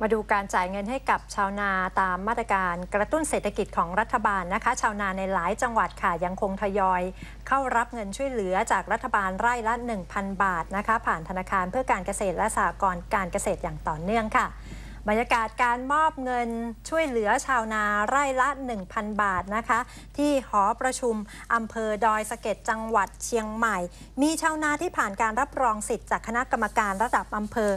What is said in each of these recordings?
มาดูการจ่ายเงินให้กับชาวนาตามมาตรการกระตุ้นเศรษฐกิจของรัฐบาลนะคะ ชาวนาในหลายจังหวัดค่ะยังคงทยอย เข้ารับเงินช่วยเหลือจากรัฐบาลไร่ละ 1,000 บาทนะคะ ผ่านธนาคารเพื่อการเกษตรและสหกรณ์การเกษตรอย่างต่อเนื่องค่ะ บรรยากาศการมอบเงินช่วยเหลือชาวนาไร่ละ 1,000 บาทนะคะ ที่หอประชุมอำเภอดอยสะเก็ดจังหวัดเชียงใหม่ มีชาวนาที่ผ่านการรับรองสิทธิ์จากคณะกรรมการระดับอำเภอ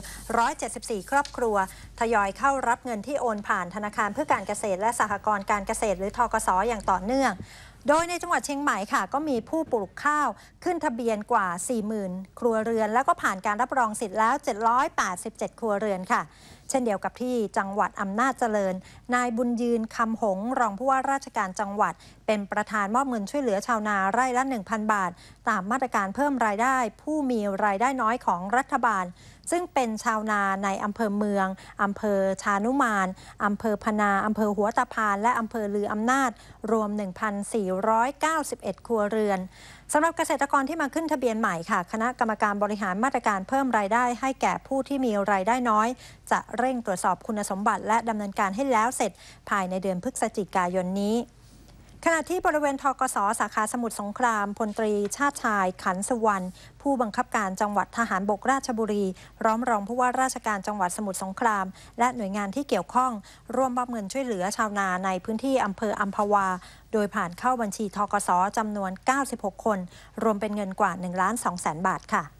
174 ครอบครัว ทยอยเข้ารับเงินที่โอนผ่านธนาคารเพื่อการเกษตรและสหกรณ์การเกษตรหรือทกสอย่างต่อเนื่อง โดยในจังหวัดเชียงใหม่ค่ะ ก็มีผู้ปลูกข้าวขึ้นทะเบียนกว่า 40,000 ครัวเรือน แล้วก็ผ่านการรับรองสิทธิ์แล้ว 787 ครัวเรือนค่ะ เช่นเดียวกับที่จังหวัดอำนาจเจริญ นายบุญยืนคำหง รองผู้ว่าราชการจังหวัด เป็นประธานมอบเงินช่วยเหลือชาวนาไร่ละ 1,000 บาท ตามมาตรการเพิ่มรายได้ ผู้มีรายได้น้อยของรัฐบาล ซึ่งเป็นชาวนาในอำเภอเมืองอำเภอชานุมานอำเภอพนาอำเภอหัวตะพาน และอำเภอลืออำนาจ รวม 1,491 ครัวเรือนสำหรับเกษตรกรที่มาขึ้นทะเบียนใหม่ค่ะ คณะกรรมการบริหารมาตรการเพิ่มรายได้ ให้แก่ผู้ที่มีรายได้น้อย จะเร่งตรวจสอบคุณสมบัติและดำเนินการให้แล้วเสร็จ ภายในเดือนพฤศจิกายนนี้ ขณะที่บริเวณทกสสาขาสมุทรสงครามพลตรีชาติชาย ขันสุวรรณผู้บังคับการจังหวัดทหารบกราชบุรีร้อมรองผู้ว่าราชการจังหวัดสมุทรสงคราม และหน่วยงานที่เกี่ยวข้อง ร่วมมอบเงินช่วยเหลือชาวนาในพื้นที่อำเภออัมพวา โดยผ่านเข้าบัญชีทกสจำนวน 96 คน รวมเป็นเงินกว่า1ล้าน2แสนบาทค่ะ